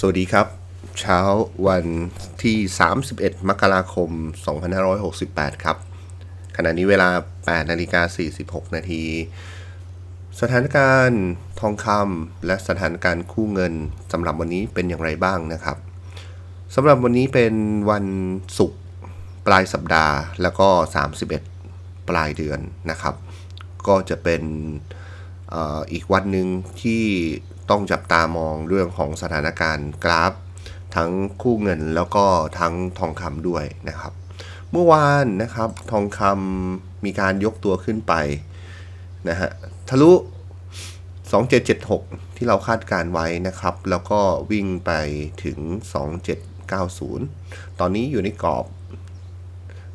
สวัสดีครับ เช้าวันที่ 31 มกราคม 2568 ครับ ขณะนี้เวลา 8นาฬิกา46 นาที สถานการณ์ทองคำและสถานการณ์คู่เงินสำหรับวันนี้เป็นอย่างไรบ้างนะครับสำหรับวันนี้เป็นวันศุกร์ปลายสัปดาห์ แล้วก็ 31 ปลายเดือนนะครับ ก็จะเป็นออีกวันหนึ่งที่ ต้องจับตามองเรื่องของสถานการณ์กราฟ ทั้งคู่เงินแล้วก็ทั้งทองคำด้วยนะครับ เมื่อวานนะครับทองคำมีการยกตัวขึ้นไปนะฮะทะลุ 2776 ที่เราคาดการไว้นะครับ แล้วก็วิ่งไปถึง 2790 ตอนนี้อยู่ในกรอบ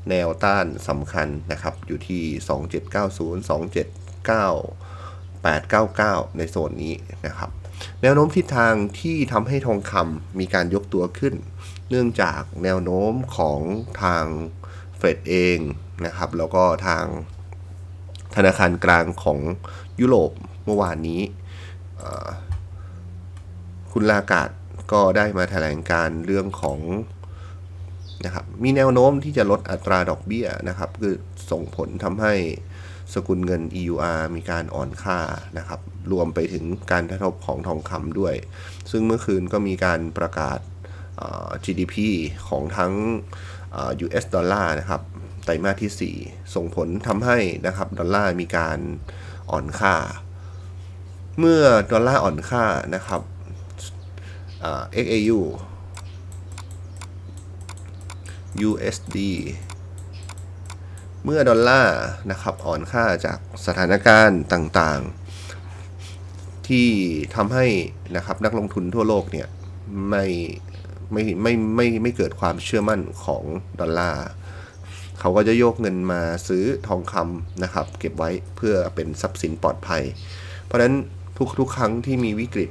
แนวต้านสำคัญนะครับ อยู่ที่ 2790 279 899 ในโซนนี้นะครับ แนวโน้มทิศทางที่ทำให้ทองคำมีการยกตัวขึ้น เนื่องจากแนวโน้มของทางเฟดเองนะครับ แล้วก็ทางธนาคารกลางของยุโรปเมื่อวานนี้ คุณลากาดก็ได้มาแถลงการเรื่องของนะครับมีแนวโน้มที่จะลดอัตราดอกเบี้ยนะครับ คือส่งผลทำให้สกุลเงิน EUR มีการอ่อนค่านะครับ รวมไปถึงการกระทบของทองคำด้วย ซึ่งเมื่อคืนก็มีการประกาศ GDP ของทั้ง US ดอลลาร์นะครับไตรมาสที่ 4 ส่งผลทำให้นะครับดอลลาร์มีการอ่อนค่า เมื่อดอลลาร์อ่อนค่านะครับ XAU USD เมื่อดอลลาร์นะครับอ่อนค่าจากสถานการณ์ต่างๆ ที่ทำให้นะครับนักลงทุนทั่วโลกเนี่ยไม่ไม่ไม่ไม่ไม่เกิดความเชื่อมั่นของดอลลาร์เขาก็จะโยกเงินมาซื้อทองคำนะครับ เก็บไว้เพื่อเป็นทรัพย์สินปลอดภัย เพราะฉะนั้นทุกทุกครั้งที่มีวิกฤต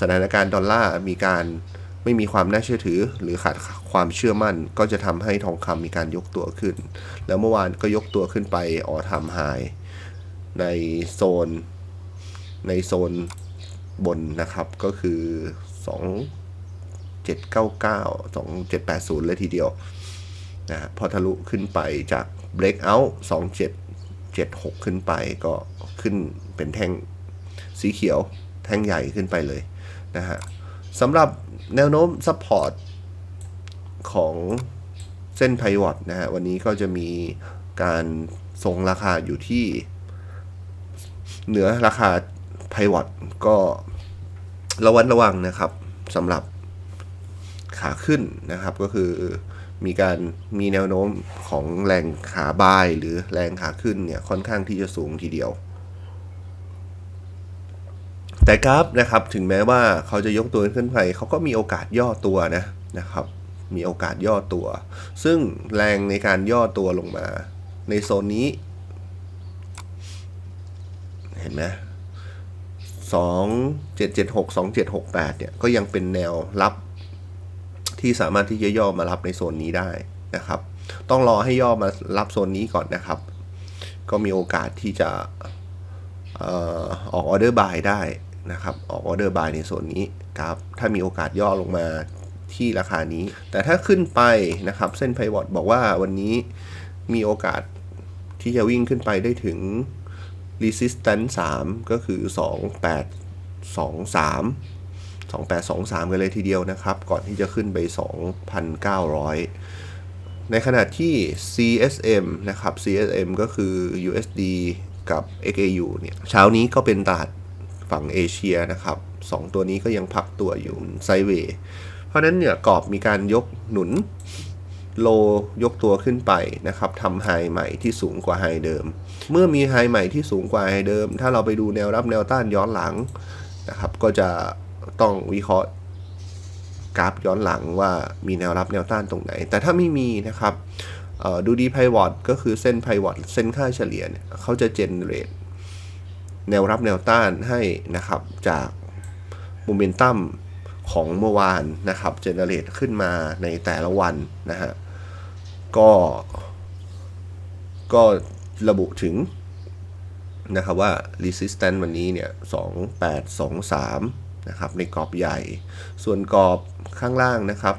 สถานการณ์ดอลลาร์มีการไม่มีความน่าเชื่อถือ หรือขาดความเชื่อมั่น ก็จะทำให้ทองคำมีการยกตัวขึ้น แล้วเมื่อวานก็ยกตัวขึ้นไปออทามไฮในโซน ในโซนบนนะครับก็คือ 2799 2780 เลยทีเดียวนะฮะพอทะลุขึ้นไปจาก breakout 2776 ขึ้นไปก็ขึ้นเป็นแท่งสีเขียวแท่งใหญ่ขึ้นไปเลยนะฮะสำหรับแนวโน้มซัพพอร์ตของเส้นไพวอตนะฮะวันนี้ก็จะมีการทรงราคาอยู่ที่เหนือราคา ไพวอตก็ระวัดระวังนะครับสำหรับขาขึ้นนะครับก็คือมีการมีแนวโน้มของแรงขาบายหรือแรงขาขึ้นเนี่ยค่อนข้างที่จะสูงทีเดียว แต่กราฟนะครับถึงแม้ว่าเขาจะยกตัวขึ้นไปเขาก็มีโอกาสย่อตัวนะนะครับ มีโอกาสย่อตัว ซึ่งแรงในการย่อตัวลงมา ในโซนนี้ เห็นไหม สองเจ็ดเจ็ดหกสองเจ็ดหกแปดเนี่ยก็ยังเป็นแนวรับที่สามารถที่จะย่อมารับในโซนนี้ได้นะครับ ต้องรอให้ย่อมารับโซนนี้ก่อนนะครับ ก็มีโอกาสที่จะออออกออเดอร์บายได้นะครับออกออเดอร์บายในโซนนี้ครับถ้ามีโอกาสย่อลงมาที่ราคานี้ แต่ถ้าขึ้นไปนะครับ เส้นไพวอตบอกว่าวันนี้มีโอกาสที่จะวิ่งขึ้นไปได้ถึง resistance 3 ก็คือ 2823 2823 กันเลยทีเดียวนะครับ ก่อนที่จะขึ้นไป 2,900 ในขณะที่ CSM นะครับ CSM ก็คือ USD กับ XAU เนี่ยเช้านี้ก็เป็นตลาดฝั่งเอเชียนะครับ 2 ตัวนี้ก็ยังพักตัวอยู่ไซเวย์เพราะฉะนั้นเนี่ยกรอบมีการยกหนุน โลยกตัวขึ้นไปนะครับทำไฮใหม่ที่สูงกว่าไฮเดิม เมื่อมีไฮใหม่ที่สูงกว่าไฮเดิม ถ้าเราไปดูแนวรับแนวต้านย้อนหลังนะครับ ก็จะต้องวิเคราะห์กราฟย้อนหลังว่ามีแนวรับแนวต้านตรงไหน แต่ถ้าไม่มีนะครับดูดีไพวอตก็คือเส้นไพวอตเส้นค่าเฉลี่ยเนี่ยเขาจะเจนเรตแนวรับแนวต้านให้นะครับจากโมเมนตัมของเมื่อวานนะครับเจนเรตขึ้นมาในแต่ละวันนะฮะ ก็ ก็ระบุถึงนะครับว่า resistance วันนี้เนี่ย 2823 นะครับ ในกรอบใหญ่ ส่วนกรอบข้างล่างนะครับ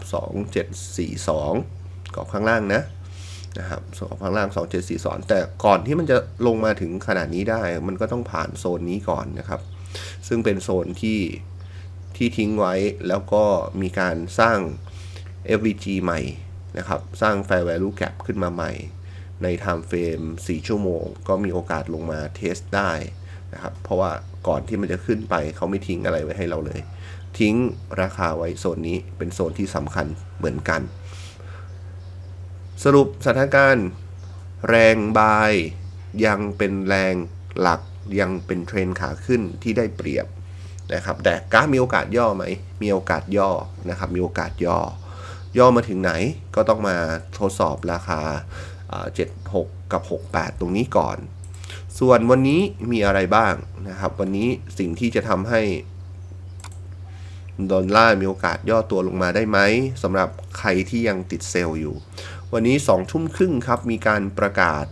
2742 กรอบข้างล่างนะนะครับส่วนกรอบข้างล่าง 2742 แต่ก่อนที่มันจะลงมาถึงขนาดนี้ได้ มันก็ต้องผ่านโซนนี้ก่อนนะครับ ซึ่งเป็นโซนที่ที่ทิ้งไว้แล้วก็มีการสร้าง FVG ใหม่ นะครับ สร้าง Fair Value Gap ขึ้นมาใหม่ ใน Time Frame 4 ชั่วโมง ก็มีโอกาสลงมาเทสได้นะครับ เพราะว่าก่อนที่มันจะขึ้นไปเขาไม่ทิ้งอะไรไว้ให้เราเลย ทิ้งราคาไว้โซนนี้เป็นโซนที่สำคัญเหมือนกัน สรุปสถานการณ์ แรงบายยังเป็นแรงหลักยังเป็นเทรนขาขึ้นที่ได้เปรียบนะครับแต่กราฟมีโอกาสย่อไหม มีโอกาสย่อนะครับ มีโอกาสย่อ ย่อมาถึงไหนก็ต้องมาทดสอบราคา 76 กับ 68 ตรงนี้ก่อน ส่วนวันนี้มีอะไรบ้างนะครับ วันนี้สิ่งที่จะทำให้ดอลลาร์มีโอกาสย่อตัวลงมาได้ไหมสำหรับใครที่ยังติดเซลล์อยู่ วันนี้ 2 ทุ่มครึ่งครับ มีการประกาศ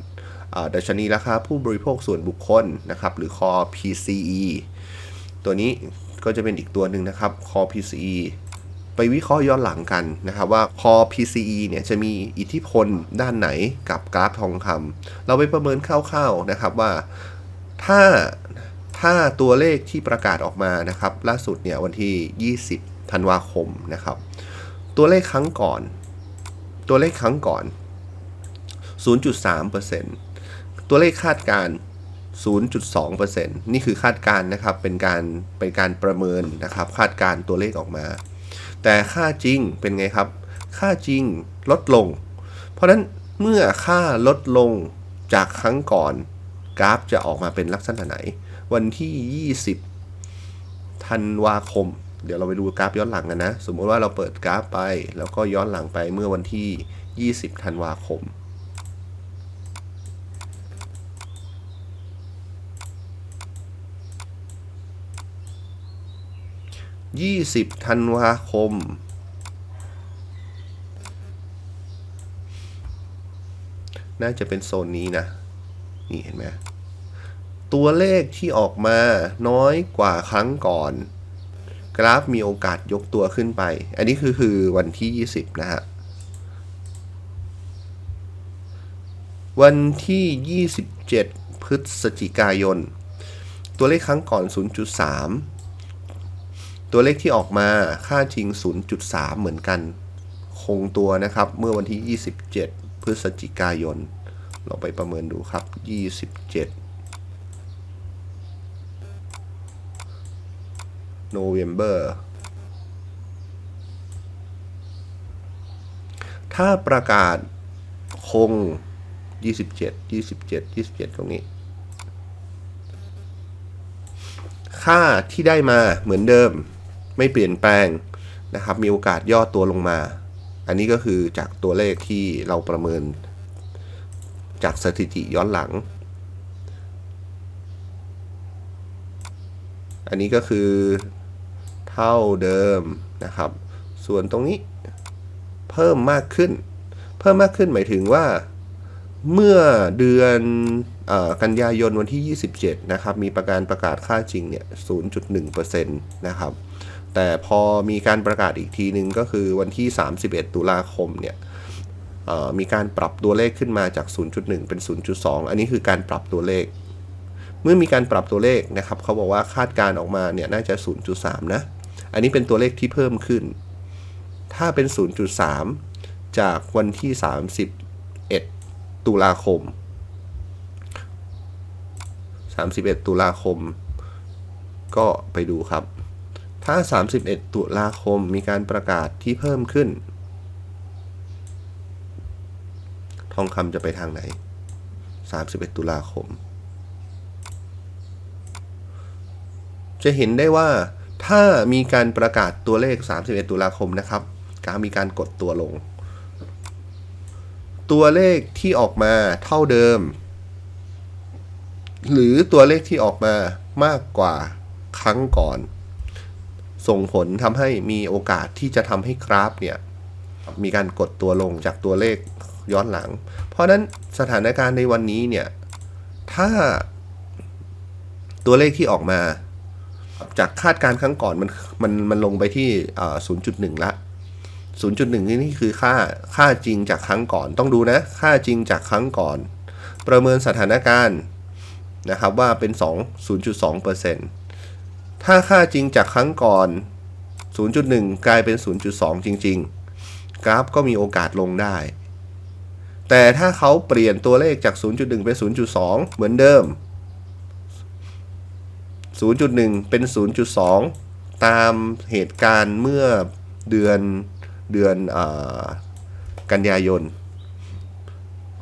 ดัชนีราคาผู้บริโภคส่วนบุคคลนะครับ หรือ Core PCE ตัวนี้ก็จะเป็นอีกตัวหนึ่งนะครับ Core PCE ไปวิเคราะห์ย้อนหลังกันนะครับว่า Core PCE เนี่ยจะมีอิทธิพลด้านไหนกับกราฟทองคำเราไปประเมินคร่าวๆนะครับว่าถ้าถ้าตัวเลขที่ประกาศออกมานะครับ ล่าสุดเนี่ยวันที่ 20 ธันวาคมนะครับ ตัวเลขครั้งก่อน ตัวเลขครั้งก่อน 0.3%ตัวเลขคาดการ0.2%นี่คือคาดการนะครับ เป็นการเป็นการประเมินนะครับ คาดการตัวเลขออกมา แต่ค่าจริงเป็นไงครับ ค่าจริงลดลง เพราะฉะนั้นเมื่อค่าลดลงจากครั้งก่อน กราฟจะออกมาเป็นลักษณะไหน วันที่ 20ธันวาคม เดี๋ยวเราไปดูกราฟย้อนหลังกันนะ สมมติว่าเราเปิดกราฟไป แล้วก็ย้อนหลังไปเมื่อวันที่ 20ธันวาคม 20ธันวาคม น่าจะเป็นโซนนี้นะ นี่เห็นไหมตัวเลขที่ออกมาน้อยกว่าครั้งก่อน กราฟมีโอกาสยกตัวขึ้นไป อันนี้คือคือวันที่ 20 นะฮะ วันที่ 27 พฤศจิกายน ตัวเลขครั้งก่อน 0.3 ตัวเลขที่ออกมาค่าจริง 0.3 เหมือนกัน คงตัวนะครับ เมื่อวันที่ 27 พฤศจิกายน เราไปประเมินดูครับ 27 November ถ้าประกาศคง 27 27 27 ตรงนี้ ค่าที่ได้มาเหมือนเดิม ไม่เปลี่ยนแปลงนะครับ มีโอกาสย่อตัวลงมา อันนี้ก็คือจากตัวเลขที่เราประเมิน จากสถิติย้อนหลัง อันนี้ก็คือเท่าเดิมนะครับ ส่วนตรงนี้เพิ่มมากขึ้น เพิ่มมากขึ้นหมายถึงว่าเมื่อเดือนอกันยายนวันที่ 27 นะครับ มีประการประกาศค่าจริงเนี่ย 0.1%นะครับ แต่พอมีการประกาศอีกทีหนึ่งก็คือวันที่ 31 ตุลาคมเนี่ยมีการปรับตัวเลขขึ้นมาจาก 0.1 เป็น 0.2 อันนี้คือการปรับตัวเลข เมื่อมีการปรับตัวเลขนะครับเขาบอกว่าคาดการออกมาเนี่ยน่าจะ 0.3 นะ อันนี้เป็นตัวเลขที่เพิ่มขึ้น ถ้าเป็น 0.3 จากวันที่ 31 ตุลาคม 31 ตุลาคม ก็ไปดูครับ ถ้า 31 ตุลาคมมีการประกาศที่เพิ่มขึ้น ทองคำจะไปทางไหน 31 ตุลาคม จะเห็นได้ว่าถ้ามีการประกาศตัวเลข 31 ตุลาคมนะครับการมีการกดตัวลง ตัวเลขที่ออกมาเท่าเดิม หรือตัวเลขที่ออกมามากกว่าครั้งก่อน ส่งผลทำให้มีโอกาสที่จะทำให้กราฟเนี่ยมีการกดตัวลงจากตัวเลขย้อนหลัง เพราะนั้นสถานการณ์ในวันนี้เนี่ยถ้าตัวเลขที่ออกมา จากคาดการณ์ครั้งก่อนมันมันมันลงไปที่ 0.1 ละ 0.1 นี่นี่คือค่าค่าจริงจากครั้งก่อนต้องดูนะ ค่าจริงจากครั้งก่อน ประเมินสถานการณ์นะครับว่าเป็น 2 0.2% ถ้าค่าจริงจากครั้งก่อน 0.1 กลายเป็น 0.2 จริง ๆ กราฟก็มีโอกาสลงได้ แต่ถ้าเขาเปลี่ยนตัวเลขจาก 0.1 เป็น 0.2 เหมือนเดิม 0.1 เป็น 0.2 ตามเหตุการณ์เมื่อเดือนเดือนอกันยายน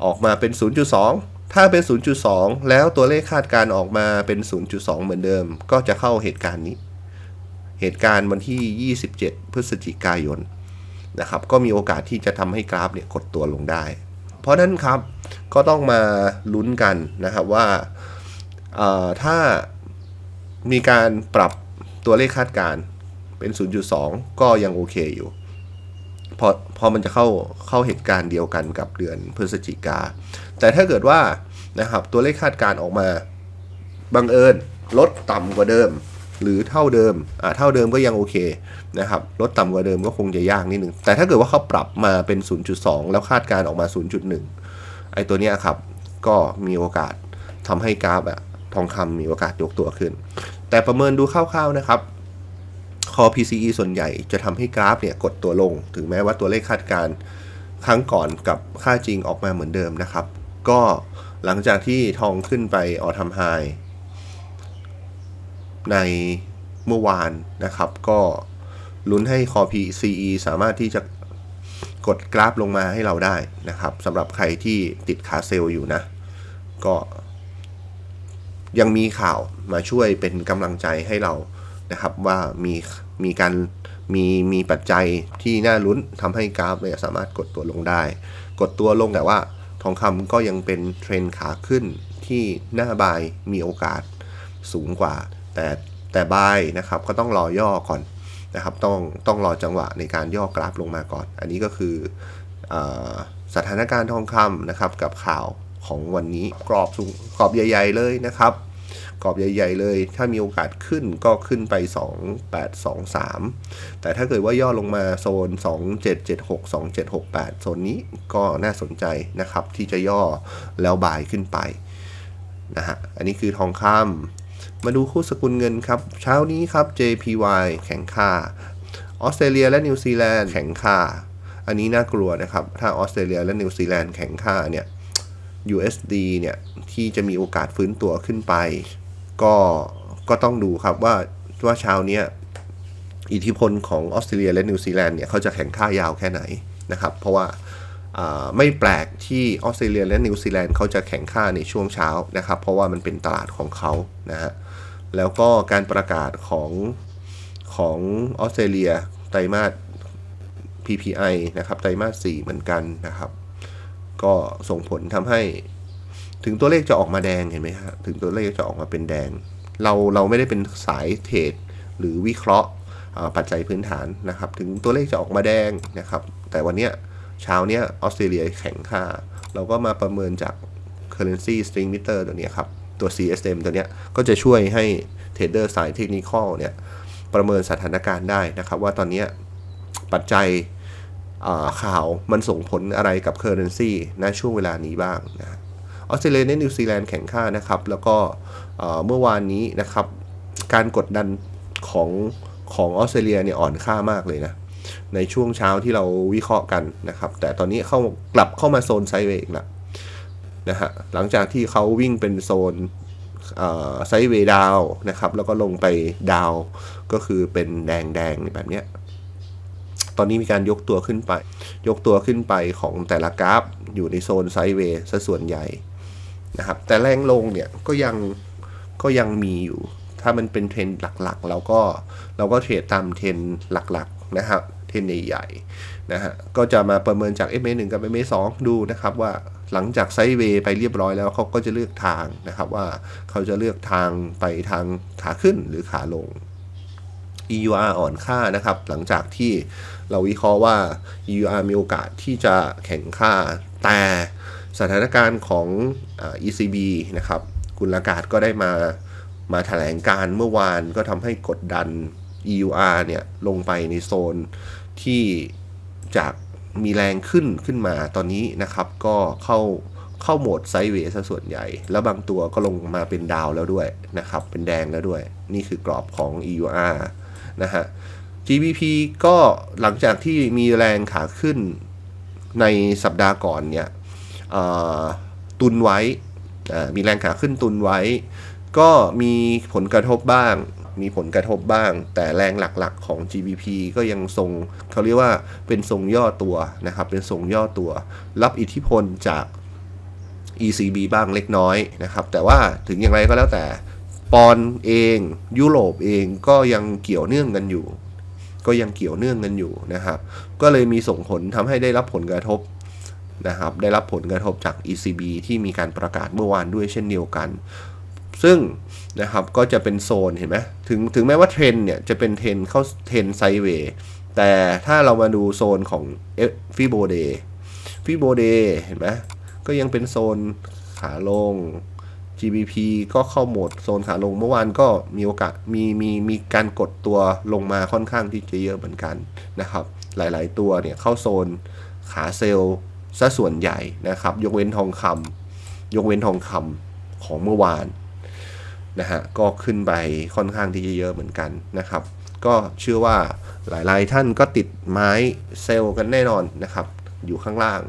ออกมาเป็น 0.2 ถ้าเป็น 0.2 แล้วตัวเลขคาดการ์ออกมาเป็น 0.2 เหมือนเดิม ก็จะเข้าเหตุการณ์นี้ เหตุการณ์วันที่ 27 พฤศจิกายนนะครับ ก็มีโอกาสที่จะทำให้กราฟเนี่ยกดตัวลงได้ เพราะนั้นครับก็ต้องมาลุ้นกันนะครับว่าถ้ามีการปรับตัวเลขคาดการ์เป็น 0.2 ก็ยังโอเคอยู่พอพอมันจะเข้าเข้าเหตุการณ์เดียวกันกับเดือนพฤศจิกา แต่ถ้าเกิดว่านะครับตัวเลขคาดการ์ออกมาบังเอิญลดต่ำกว่าเดิม หรือเท่าเดิมอ่าเท่าเดิมก็ยังโอเคนะครับลดต่ำกว่าเดิมก็คงจะยากนิดนึง แต่ถ้าเกิดว่าเขาปรับมาเป็น 0.2 แล้วคาดการ์ออกมา 0.1 ไอ้ตัวเนี้ยครับก็มีโอกาสทำให้กราฟอะทองคำมีโอกาสยกตัวขึ้น แต่ประเมินดูคร่าวๆนะครับคอ PCE ส่วนใหญ่จะทำให้กราฟเนี่ยกดตัวลง ถึงแม้ว่าตัวเลขคาดการ์ครั้งก่อนกับค่าจริงออกมาเหมือนเดิมนะครับ ก็หลังจากที่ทองขึ้นไปออทำไฮในเมื่อวานนะครับ ก็ลุ้นให้คอ PCE สามารถที่จะกดกราฟลงมาให้เราได้นะครับสำหรับใครที่ติดขาเซลล์อยู่นะ ก็ยังมีข่าวมาช่วยเป็นกำลังใจให้เรานะครับว่ามีมีการมีมีปัจจัยที่น่าลุ้นทำให้กราฟเนี่ยสามารถกดตัวลงได้ กดตัวลงแต่ว่า ทองคำก็ยังเป็นเทรนขาขึ้นที่หน้าบายมีโอกาสสูงกว่า แต่แต่บายนะครับก็ต้องรอย่อก่อนนะครับ ต้องต้องรอจังหวะในการย่อกราฟลงมาก่อน อันนี้ก็คืออสถานการณ์ทองคำนะครับกับข่าวของวันนี้กรอบสูงกรอบใหญ่ ๆ เลยนะครับ กรอบใหญ่ ๆ เลย ถ้ามีโอกาสขึ้นก็ขึ้นไป 2 8 2 3 แต่ถ้าเกิดว่าย่อลงมาโซน 2 7 7 6 2 7 6 8 โซนนี้ก็น่าสนใจนะครับ ที่จะย่อแล้วบายขึ้นไปนะฮะอันนี้คือทองคำมาดูคู่สกุลเงินครับ เช้านี้ครับ JPY แข็งค่าออสเตรเลียและนิวซีแลนด์แข็งค่า อันนี้น่ากลัวนะครับ ถ้าออสเตรเลียและนิวซีแลนด์แข็งค่าเนี่ย USD เนี่ย ที่จะมีโอกาสฟื้นตัวขึ้นไป ก็ก็ต้องดูครับว่าว่าเช้าเนี้ยอิทธิพลของออสเตรเลียและนิวซีแลนด์เนี่ยเขาจะแข่งค่ายาวแค่ไหนนะครับ เพราะว่าไม่แปลกที่ออสเตรเลียและนิวซีแลนด์เขาจะแข่งค่าในช่วงเช้านะครับ เพราะว่ามันเป็นตลาดของเขานะฮะแล้วก็การประกาศของของออสเตรเลียไตรมาส PPI นะครับไตรมาส 4 เหมือนกันนะครับ ก็ส่งผลทำให้ ถึงตัวเลขจะออกมาแดงเห็นไหมฮะถึงตัวเลขจะออกมาเป็นแดง เราเราไม่ได้เป็นสายเทรดหรือวิเคราะห์ปัจจัยพื้นฐานนะครับ ถึงตัวเลขจะออกมาแดงนะครับ แต่วันเนี้ยเช้าเนี้ยออสเตรเลียแข็งค่า เราก็มาประเมินจาก currency string meter ตัวเนี้ยครับ ตัว CSM ตัวเนี้ยก็จะช่วยให้เทรดเดอร์สายเทคนิคอลเนี่ยประเมินสถานการณ์ได้นะครับ ว่าตอนเนี้ยปัจจัยข่าวมันส่งผลอะไรกับ Currency ณช่วงเวลานี้บ้างนะ ออสเตรเลียและนิวซีแลนด์แข่งค่านะครับ แล้วก็เมื่อวานนี้นะครับ การกดดันของของออสเตรเลียเนี่ยอ่อนค่ามากเลยนะในช่วงเช้าที่เราวิเคราะห์กันนะครับ แต่ตอนนี้เข้ากลับเข้ามาโซนไซเวย์อีกแล้วนะฮะหลังจากที่เขาวิ่งเป็นโซนไซเวย์ดาวนะครับ แล้วก็ลงไปดาวก็คือเป็นแดงแดงแบบเนี้ยตอนนี้มีการยกตัวขึ้นไป ยกตัวขึ้นไปของแต่ละกราฟ อยู่ในโซนไซเวย์ซะส่วนใหญ่ นะครับ แต่แรงลงเนี่ยก็ยังก็ยังมีอยู่ ถ้ามันเป็นเทรนด์หลักๆ เราก็เราก็เทรดตามเทรนด์หลักๆนะครับเทรนด์ใหญ่ๆนะฮะก็จะมาประเมินจาก MA1 กับ MA2 ดูนะครับว่าหลังจากไซด์เวย์ไปเรียบร้อยแล้วเขาก็จะเลือกทางนะครับว่าเขาจะเลือกทางไปทางขาขึ้นหรือขาลง EUR อ่อนค่านะครับ หลังจากที่เราวิเคราะห์ว่า EUR มีโอกาสที่จะแข็งค่า แต่ สถานการณ์ของ ECB นะครับกุลากาศก็ได้มามาแถลงการเมื่อวานก็ทำให้กดดัน EUR เนี่ยลงไปในโซนที่จากมีแรงขึ้นขึ้นมาตอนนี้นะครับ ก็เข้าเข้าโหมดไซด์เวย์ซะส่วนใหญ่ แล้วบางตัวก็ลงมาเป็นดาวแล้วด้วยนะครับ เป็นแดงแล้วด้วย นี่คือกรอบของ EUR นะฮะ GBP ก็หลังจากที่มีแรงขาขึ้นในสัปดาห์ก่อนเนี่ย ตุนไว้ มีแรงขาขึ้นตุนไว้ ก็มีผลกระทบบ้าง มีผลกระทบบ้าง แต่แรงหลักๆของ GBP ก็ยังทรงเขาเรียกว่าเป็นทรงย่อตัวนะครับ เป็นทรงย่อตัว รับอิทธิพลจาก ECB บ้างเล็กน้อยนะครับ แต่ว่าถึงอย่างไรก็แล้วแต่ปอนเองยุโรปเองก็ยังเกี่ยวเนื่องกันอยู่ ก็ยังเกี่ยวเนื่องกันอยู่นะครับ ก็เลยมีส่งผลทำให้ได้รับผลกระทบ นะครับได้รับผลกระทบจาก ECB ที่มีการประกาศเมื่อวานด้วยเช่นเดียวกัน ซึ่งนะครับก็จะเป็นโซนเห็นไหมถึงถึงแม้ว่าเทรนเนี่ยจะเป็นเทรนเข้าเทรนไซเวย์แต่ถ้าเรามาดูโซนของฟิโบเดฟิโบเดเห็นไหมก็ยังเป็นโซนขาลง GBP ก็เข้าโหมดโซนขาลงเมื่อวานก็มีโอกาสมีมีมีการกดตัวลงมาค่อนข้างที่จะเยอะเหมือนกันนะครับ หลายๆตัวเนี่ยเข้าโซนขาเซลล์ ซะส่วนใหญ่นะครับ ยกเว้นทองคำยกเว้นทองคำของเมื่อวานนะฮะก็ขึ้นไปค่อนข้างที่จะเยอะเหมือนกันนะครับ ก็เชื่อว่าหลายๆท่านก็ติดไม้เซลล์กันแน่นอนนะครับ อยู่ข้างล่าง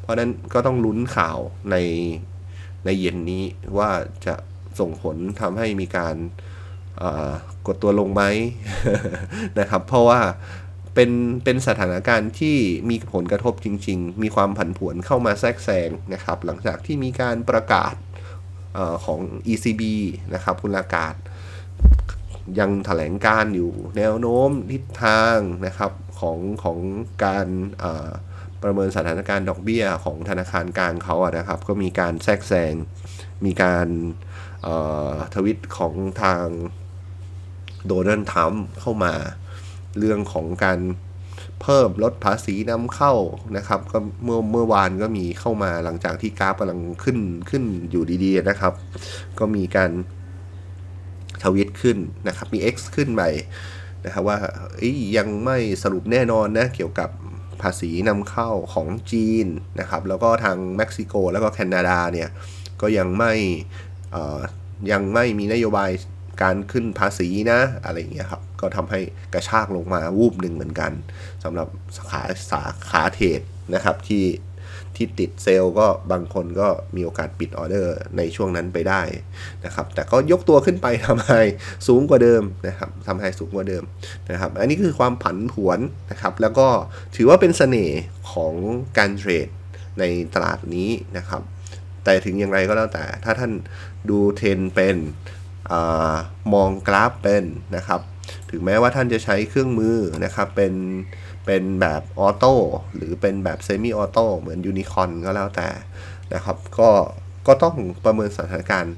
เพราะนั้นก็ต้องลุ้นข่าวในในเย็นนี้ว่าจะส่งผลทำให้มีการกดตัวลงไหมนะครับ เพราะว่า เป็นเป็นสถานการณ์ที่มีผลกระทบจริง ๆ มีความผันผวนเข้ามาแทรกแซงนะครับ หลังจากที่มีการประกาศออของ ECB นะครับคุณลากาศ ยังแถลงการอยู่แนวโน้มทิศทางนะครับของของการประเมินสถานการณ์ดอกเบี้ยของธนาคารกลางเขาอะนะครับ ก็มีการแทรกแซง มีการทวิตของทางโดนัลด์ทรัมป์เข้ามา เรื่องของการเพิ่มลดภาษีนำเข้านะครับ ก็เมื่อเมื่อวานก็มีเข้ามาหลังจากที่กราฟกำลังขึ้นขึ้นอยู่ดีๆนะครับ ก็มีการทวิตขึ้นนะครับ มี X ขึ้นไปนะครับว่ายังไม่สรุปแน่นอนนะเกี่ยวกับภาษีนำเข้าของจีนนะครับ แล้วก็ทางเม็กซิโก แล้วก็แคนาดาเนี่ยก็ยังไม่ยังไม่มีนโยบาย การขึ้นภาษีนะ อะไรอย่างเงี้ยครับ ก็ทำให้กระชากลงมาวูบหนึ่งเหมือนกันสำหรับสาขาสาขาเทรดนะครับที่ที่ติดเซลล์ก็บางคนก็มีโอกาสปิดออเดอร์ในช่วงนั้นไปได้นะครับ แต่ก็ยกตัวขึ้นไปทำให้สูงกว่าเดิมนะครับทำให้สูงกว่าเดิมนะครับ อันนี้คือความผันผวนนะครับ แล้วก็ถือว่าเป็นเสน่ห์ของการเทรดในตลาดนี้นะครับ แต่ถึงอย่างไรก็แล้วแต่ถ้าท่านดูเทรนเป็น อมองกราฟเป็นนะครับ ถึงแม้ว่าท่านจะใช้เครื่องมือนะครับ เป็นเป็นแบบออโต้หรือเป็นแบบเซมิออโต้เหมือนยูนิคอนก็แล้วแต่นะครับ ก็ก็ต้องประเมินสถานการณ์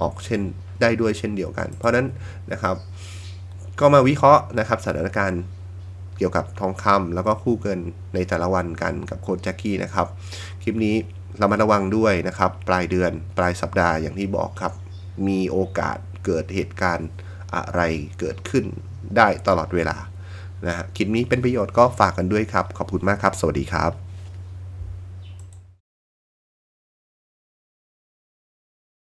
ออกเช่นได้ด้วยเช่นเดียวกัน เพราะฉะนั้นนะครับ ก็มาวิเคราะห์นะครับสถานการณ์เกี่ยวกับทองคำแล้วก็คู่เกินในแต่ละวันกันกับโค้ชแจ็คกี้นะครับ คลิปนี้เรามาระวังด้วยนะครับ ปลายเดือนปลายสัปดาห์อย่างที่บอกครับ มีโอกาส เกิดเหตุการณ์อะไรเกิดขึ้นได้ตลอดเวลานะฮะคลิปนี้เป็นประโยชน์ก็ฝากกันด้วยครับ ขอบคุณมากครับ สวัสดีครับ